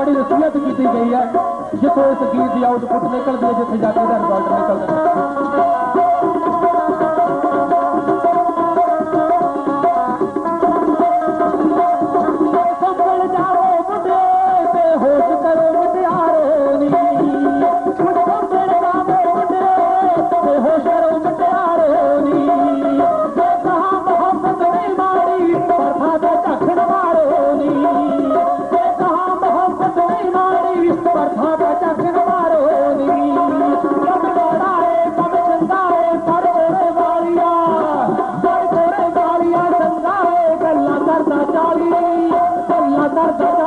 बड़ी नसीहत की गई है जितो इस गीत की आउटपुट निकलती है जितने जाके रिजल्ट निकलता है पदार्थ